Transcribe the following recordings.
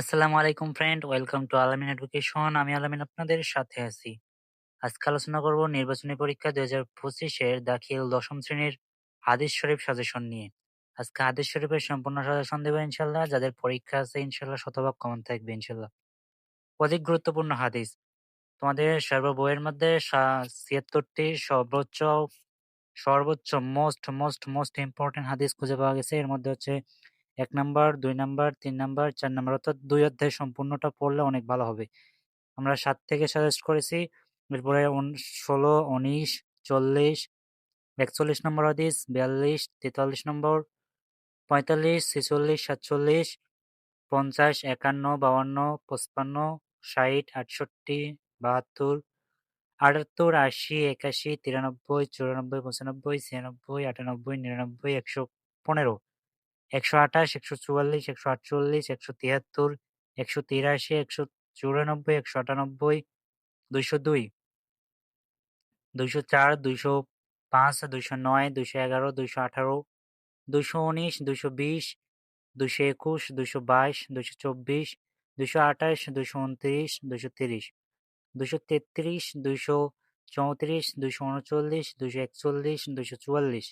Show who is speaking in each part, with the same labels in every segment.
Speaker 1: আসসালামু আলাইকুম friend welcome to Alamin education আমি আলামিন আপনাদের সাথে আছি। আজকে আলোচনা করব নির্বাচনী পরীক্ষা দুই হাজার পঁচিশের দাখিল দশম শ্রেণির হাদিস শরীফ সাজেশন নিয়ে। আজকে হাদিস শরীফের সম্পূর্ণ সাজেশন দেবো ইনশাল্লাহ যাদের পরীক্ষা আছে ইনশাল্লাহ শতভাগ কমন থাকবে ইনশাল্লাহ অধিক গুরুত্বপূর্ণ হাদিস। তোমাদের সর্ব বইয়ের মধ্যে ছিয়াত্তরটি সর্বোচ্চ সর্বোচ্চ মোস্ট মোস্ট মোস্ট ইম্পর্টেন্ট হাদিস খুঁজে পাওয়া গেছে। এর মধ্যে হচ্ছে এক নাম্বার, দুই নাম্বার, তিন নাম্বার, চার নাম্বার অর্থাৎ দুই অধ্যায় সম্পূর্ণটা পড়লে অনেক ভালো হবে। আমরা সাত থেকে সাজেস্ট করেছি, এরপরে ষোলো, উনিশ, চল্লিশ, একচল্লিশ নম্বর হাদিস, বিয়াল্লিশ, তেতাল্লিশ নম্বর, পঁয়তাল্লিশ, ছেচল্লিশ, সাতচল্লিশ, পঞ্চাশ, একান্ন বাউান্ন পঁচপান্ন, ষাট, আটষট্টি, বাহাত্তর, আটাত্তর, আশি, একাশি, তিরানব্বই, চুরানব্বই, পঁচানব্বই, ছিয়ানব্বই, আটানব্বই, নিরানব্বই, একশো পনেরো। একশো আঠাশ একশো চুয়াল্লিশ একশো আটচল্লিশ একশো তেহাত্তর একশো তিরাশি একশো চুরানব্বই একশো আটানব্বই দুশো দুই। দুশো চার দুশো পাঁচ দুশো নয় দুশো এগারো দুশো আঠারো ১৪৪, উনিশ ১৭৩, বিশ ১৯৪, একুশ ২০২, বাইশ ২০৫, চব্বিশ ২১১, আঠাশ ২১৯, ২২০, ২২১, তিরিশ। ২২৪, তেত্রিশ ২২৯, চৌত্রিশ ২৩৩, উনচল্লিশ ২৩৯, একচল্লিশ ২৪১, চুয়াল্লিশ।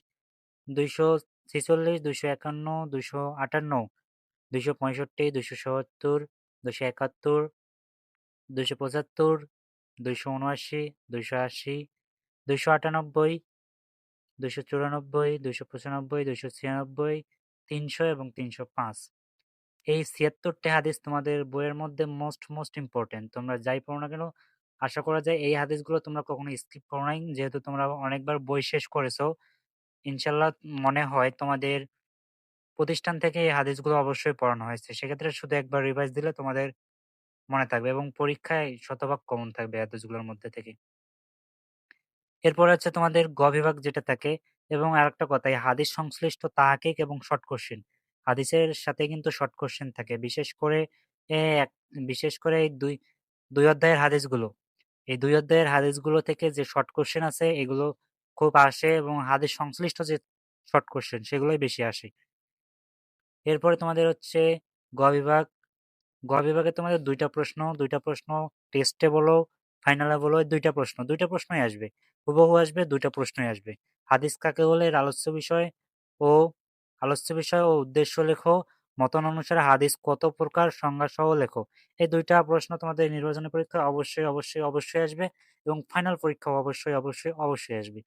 Speaker 1: ২৪৪ ছেচল্লিশ, দুইশো একান্ন দুশো আটান্ন, দুইশো পঁয়ষট্টি দুশো সত্তর দুশো একাত্তর, দুইশো পঁচাত্তর, দুইশো উনআশি, দুইশো আশি, দুইশো আটানব্বই, দুইশো চুরানব্বই, দুইশো পঁচানব্বই, দুইশো ছিয়ানব্বই, তিনশো এবং তিনশো পাঁচ। এই ছিয়াত্তরটি হাদিস তোমাদের বইয়ের মধ্যে মোস্ট মোস্ট ইম্পর্টেন্ট তোমরা যাই পড়ো না কেন, আশা করা যায় এই হাদিসগুলো তোমরা কখনো স্কিপ করো নাই। যেহেতু তোমরা অনেকবার বই শেষ করেছ ইনশাল্লাহ মনে হয় তোমাদের প্রতিষ্ঠান থেকে এই হাদিসগুলো অবশ্যই পড়ানো হয়েছে। সেক্ষেত্রে শুধু একবার রিভাইজ দিলে তোমাদের মনে থাকবে এবং পরীক্ষায় শতভাগ কমন থাকবে হাদিসগুলোর মধ্যে থেকে। এরপর হচ্ছে তোমাদের গ বিভাগ যেটা থাকে এবং আরেকটা কথা, এই হাদিস সংশ্লিষ্ট তাহাকিক এবং শর্ট কোশ্চেন হাদিসের সাথে কিন্তু শর্ট কোশ্চেন থাকে। বিশেষ করে এক, বিশেষ করে এই দুই দুই অধ্যায়ের হাদিসগুলো। এই দুই অধ্যায়ের হাদিসগুলো থেকে যে শর্ট কোশ্চেন আছে, এগুলো খুব আসে এবং হাদিস সংশ্লিষ্ট যে শর্ট কোশ্চেন সেগুলোই বেশি আসে। এরপরে তোমাদের হচ্ছে গ বিভাগ। গ বিভাগে তোমাদের দুইটা প্রশ্ন দুইটা প্রশ্ন টেস্টে বলো ফাইনালে বলো দুইটা প্রশ্ন, দুইটা প্রশ্নই আসবে। হুবহু আসবে, দুইটা প্রশ্নই আসবে। হাদিস কাকে বলে? এর আলোচ্য বিষয় ও আলোচ্য বিষয় ও উদ্দেশ্য লেখো। মতন অনুসারে হাদিস কত প্রকার? সংজ্ঞা সহ লেখো। এই দুইটা প্রশ্ন তোমাদের নির্বাচনী পরীক্ষা অবশ্যই অবশ্যই অবশ্যই আসবে এবং ফাইনাল পরীক্ষা অবশ্যই অবশ্যই অবশ্যই আসবে।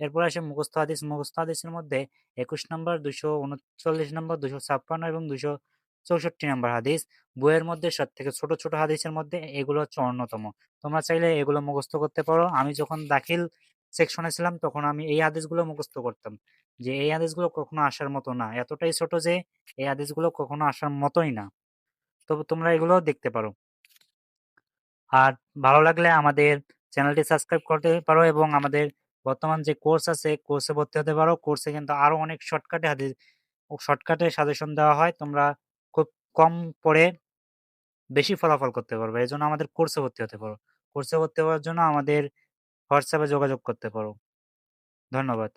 Speaker 1: এরপর আসে মুখস্থ হাদিস। মুখস্থ হাদিসের মধ্যে একুশ নম্বর, দুশো উনচল্লিশ নম্বর, দুশো ছাপ্পান্ন এবং দুশো চৌষট্টি নম্বর হাদিস। বইয়ের মধ্যে সব থেকে ছোট ছোট হাদিসের মধ্যে এগুলো হচ্ছে অন্যতম। তোমরা চাইলে এগুলো মুখস্থ করতে পারো। আমি যখন দাখিল সেকশনে ছিলাম তখন আমি এই হাদিসগুলো মুখস্থ করতাম যে এই হাদিসগুলো কখনো আসার মতো না। এতটাই ছোট যে এই হাদিসগুলো কখনো আসার মতোই না। তবে তোমরা এগুলো দেখতে পারো। আর ভালো লাগলে আমাদের চ্যানেলটি সাবস্ক্রাইব করতে পারো এবং আমাদের বর্তমান যে কোর্স আছে কোর্সে ভর্তি হতে পারো। কোর্সে কিন্তু আরও অনেক শর্টকাটে হাদিস শর্টকাটে সাজেশন দেওয়া হয়। তোমরা খুব কম পড়ে বেশি ফলাফল করতে পারবে। এই জন্য আমাদের কোর্সে ভর্তি হতে পারো। কোর্সে ভর্তি হওয়ার জন্য আমাদের হোয়াটসঅ্যাপে যোগাযোগ করতে পারো। ধন্যবাদ।